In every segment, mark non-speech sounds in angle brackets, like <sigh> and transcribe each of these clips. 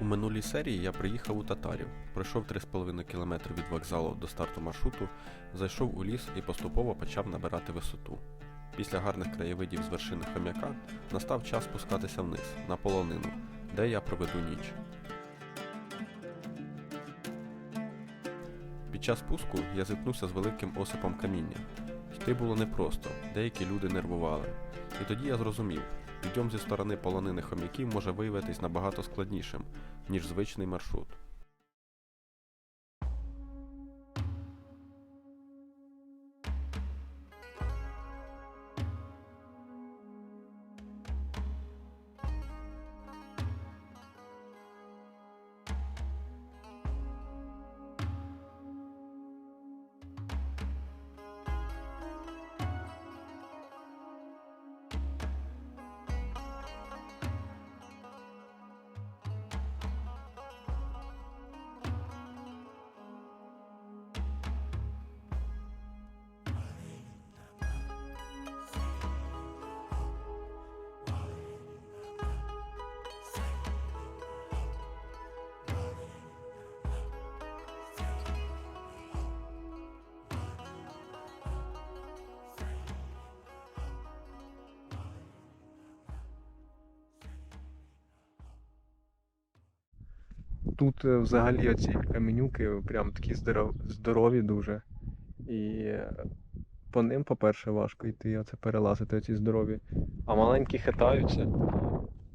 У минулій серії я приїхав у Татарів, пройшов 3,5 км від вокзалу до старту маршруту, зайшов у ліс і поступово почав набирати висоту. Після гарних краєвидів з вершини хом'яка настав час спускатися вниз, на полонину, де я проведу ніч. Під час спуску я зіткнувся з великим осипом каміння. Йти було непросто, деякі люди нервували. І тоді я зрозумів, підйом зі сторони полонини хом'яків може виявитись набагато складнішим, ніж звичний маршрут. Тут е, взагалі оці каменюки прям такі здоров- здорові дуже. І по ним, по-перше, важко йти, оце перелазити оці здорові. А маленькі хитаються.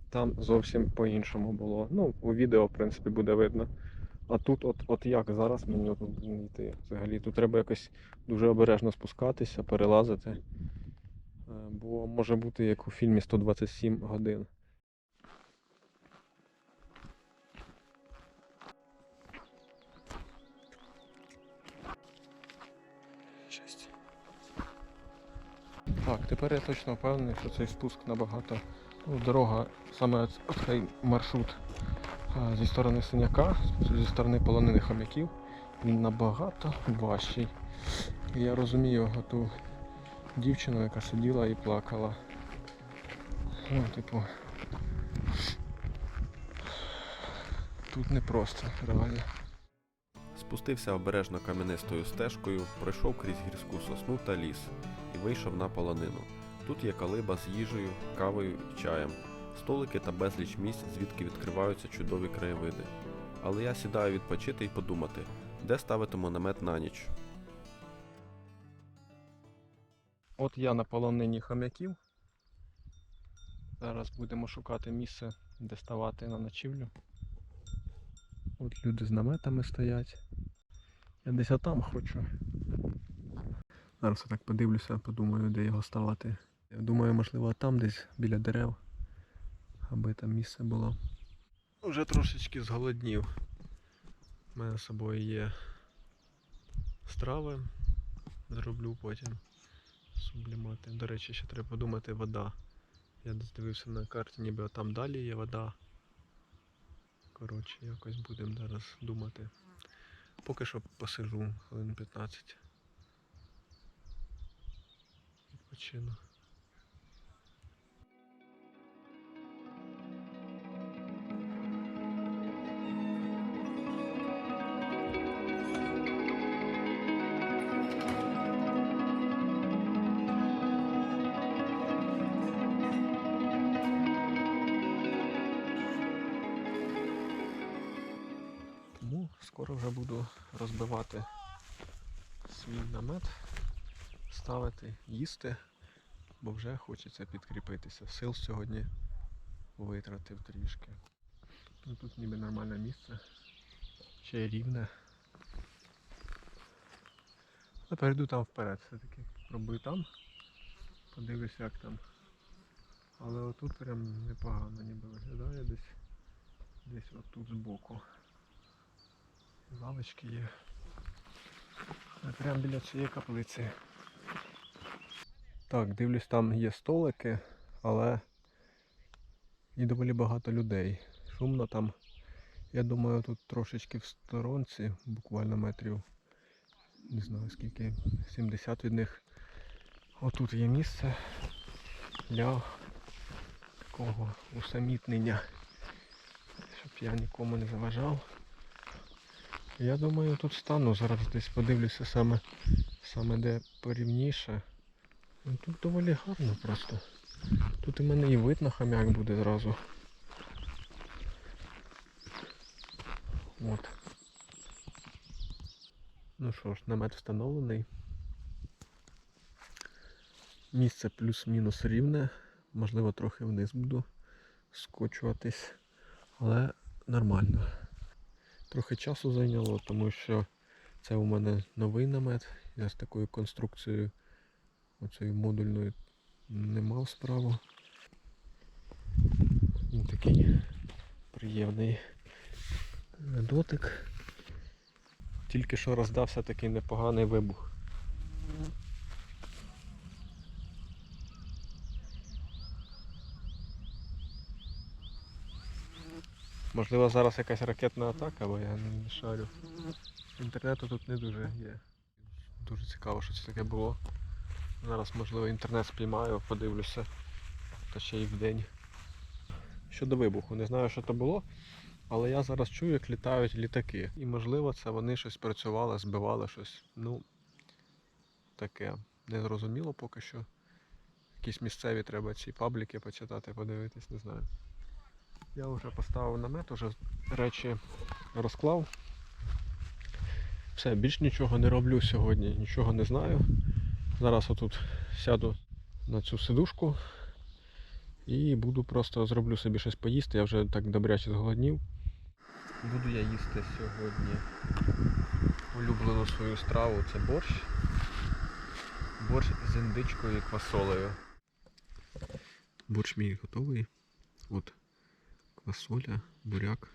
Там зовсім по-іншому було. Ну, у відео, в принципі, буде видно. А тут, от, от як зараз мені йти взагалі. Тут треба якось дуже обережно спускатися, перелазити. Е, Бо може бути як у фільмі 127 годин. Так, тепер я точно впевнений, що цей спуск набагато. Ну, дорога, саме цей маршрут зі сторони синяка, зі сторони полонини хомяків, він набагато важчий. Я розумію ту дівчину, яка сиділа і плакала. Ну, типу. Тут непросто, реально. Спустився обережно кам'янистою стежкою, пройшов крізь гірську сосну та ліс і вийшов на полонину. Тут є калиба з їжею, кавою і чаєм, столики та безліч місць, звідки відкриваються чудові краєвиди. Але я сідаю відпочити і подумати, де ставитиму намет на ніч. От я на полонині хомяків. Зараз будемо шукати місце, де ставати на ночівлю. От люди з наметами стоять. Я десь отам хочу. Зараз я так подивлюся, подумаю, де його ставати. Думаю, можливо, там десь біля дерев, аби там місце було. Вже трошечки зголоднів. У мене з собою є страви. Зроблю потім сублімати. До речі, ще треба подумати вода. Я дивився на карті, ніби там далі є вода. Коротше, якось будемо зараз думати. Поки що посижу хвилин 15. Відпочину. Тому скоро вже буду розбивати свій намет, ставити, їсти, бо вже хочеться підкріпитися. Сил сьогодні витратив трішки. Ну, тут ніби нормальне місце, ще й рівне. А перейду там вперед все-таки. Пробую там, подивлюся як там. Але отут прям непогано ніби виглядає десь. Десь отут збоку. Лавочки є. Прямо біля цієї каплиці. Так, дивлюсь, там є столики, але і доволі багато людей. Шумно там. Я думаю, тут трошечки в сторонці, буквально метрів, не знаю скільки, 70 від них. Отут є місце для такого усамітнення. Щоб я нікому не заважав. Я думаю, тут стану, зараз десь подивлюся саме, саме де порівніше. Ну, тут доволі гарно просто. Тут і мене і вид на хам'як буде зразу. От. Ну що ж, намет встановлений. Місце плюс-мінус рівне. Можливо, трохи вниз буду скочуватись. Але нормально. Трохи часу зайняло, тому що це у мене новий намет. Я з такою конструкцією оцією модульною не мав справу. Він такий приємний дотик. Тільки що роздався такий непоганий вибух. Можливо, зараз якась ракетна атака, бо я не шарю. Інтернету тут не дуже є. Дуже цікаво, що це таке було. Зараз, можливо, інтернет спіймаю, подивлюся. Та ще й вдень. Щодо вибуху, не знаю, що то було, але я зараз чую, як літають літаки. І можливо, це вони щось працювали, збивали щось. Ну, таке. Незрозуміло поки що. Якісь місцеві треба ці пабліки почитати, подивитись, не знаю. Я вже поставив намет, вже речі розклав. Все, більш нічого не роблю сьогодні, нічого не знаю. Зараз отут сяду на цю сидушку і буду просто зроблю собі щось поїсти. Я вже так добряче зголоднів. Буду я їсти сьогодні улюблену свою страву це борщ. Борщ з індичкою і квасолею. Борщ мій готовий. От квасоля, буряк.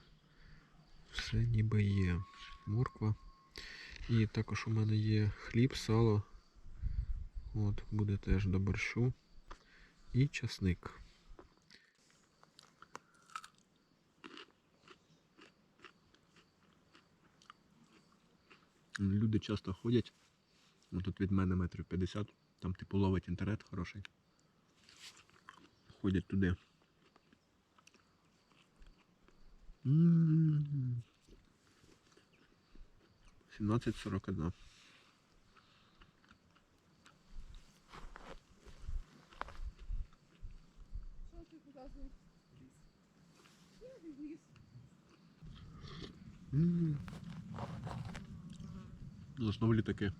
Все ніби є. Морква. І також у мене є хліб, сало. От, буде теж до борщу. І часник. Люди часто ходять. Ну, тут від мене метрів 50, там типу ловить інтернет хороший. Ходять туди. М. 17.41. Що ти показуєш? Я ліс. М. Ну, знову літаки.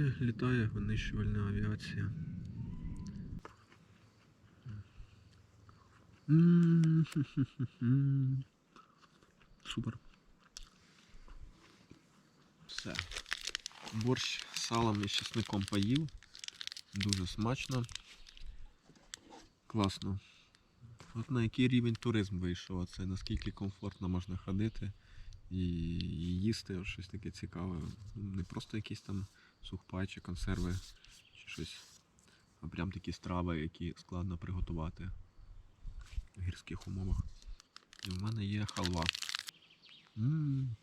Все, літає винищувальна авіація. Супер. Все. Борщ салом і чесником поїв. Дуже смачно. Класно. От на який рівень туризм вийшов, оце наскільки комфортно можна ходити і їсти щось таке цікаве. Не просто якісь там сухпай чи консерви чи щось, а прям такі страви, які складно приготувати в гірських умовах. І в мене є халва. м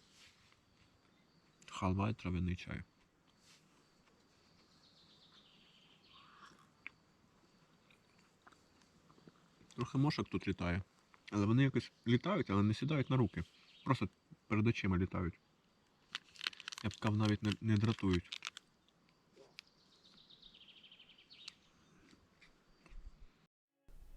Халва і трав'яний чай. Трохи мошок тут літає. Але вони якось літають, але не сідають на руки. Просто перед очима літають. Я б сказав, навіть не, не дратують.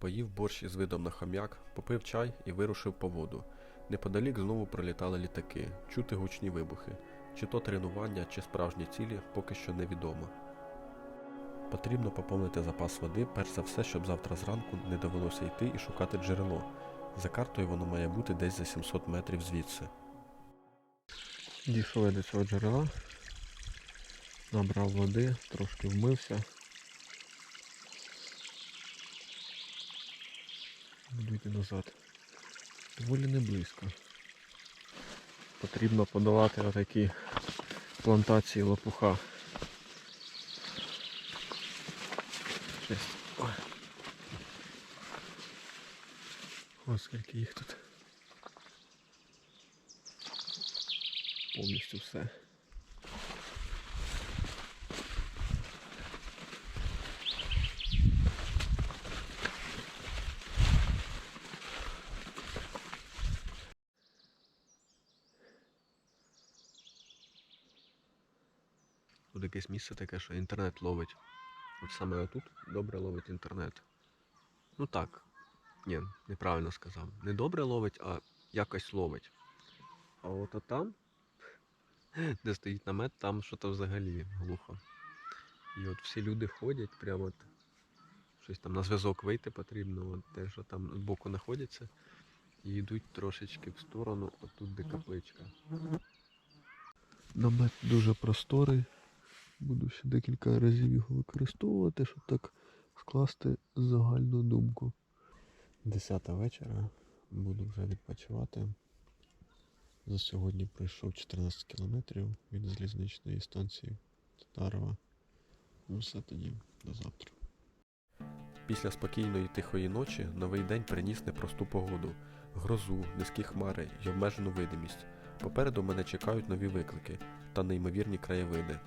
Поїв борщ із видом на хам'як, попив чай і вирушив по воду. Неподалік знову пролітали літаки, чути гучні вибухи. Чи то тренування, чи справжні цілі, поки що невідомо. Потрібно поповнити запас води, перш за все, щоб завтра зранку не довелося йти і шукати джерело. За картою воно має бути десь за 700 метрів звідси. Дійшов я до цього джерела, набрав води, трошки вмився. Люди назад. Доволі не близько. Потрібно подолати отакі плантації лопуха. Ось скільки їх тут. Повністю все. Місце таке, що інтернет ловить. От саме отут добре ловить інтернет. Ну так. Ні, неправильно сказав. Не добре ловить, а якось ловить. А от там, <laughs> де стоїть намет, там що то взагалі глухо. І от всі люди ходять, прямо от щось там на зв'язок вийти потрібно, от те, що там збоку знаходяться, і йдуть трошечки в сторону, отут де капличка. Намет дуже просторий. Буду ще декілька разів його використовувати, щоб так скласти загальну думку. Десята вечора. Буду вже відпочивати. За сьогодні пройшов 14 кілометрів від залізничної станції Татарова. Ну все тоді, до завтра. Після спокійної тихої ночі новий день приніс непросту погоду, грозу, низькі хмари й обмежену видимість. Попереду мене чекають нові виклики та неймовірні краєвиди.